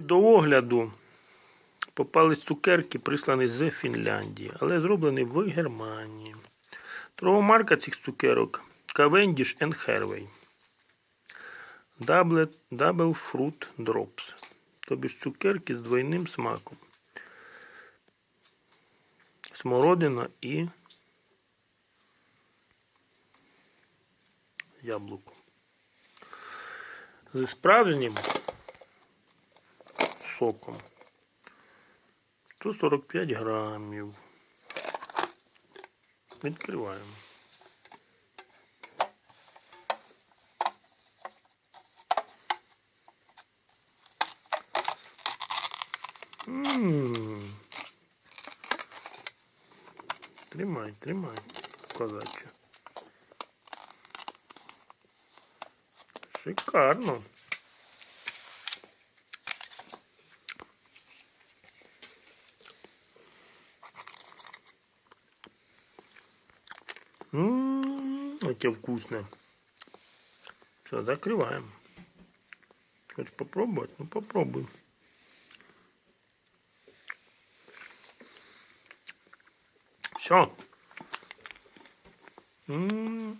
До огляду попались цукерки, прислані з Фінляндії, але зроблені в Германії. Торгова марка цих цукерок Cavendish Hervey. Double Fruit Drops. Тобі ж цукерки з двойним смаком. Смородина і яблуко. Зі справжнім соком. 145 грамів. Відкриваємо. М. Тримай, тримай, козаче. Шикарно. Ммм, какие вкусные. Все, закрываем. Хочешь попробовать? Ну попробуй. Все. М,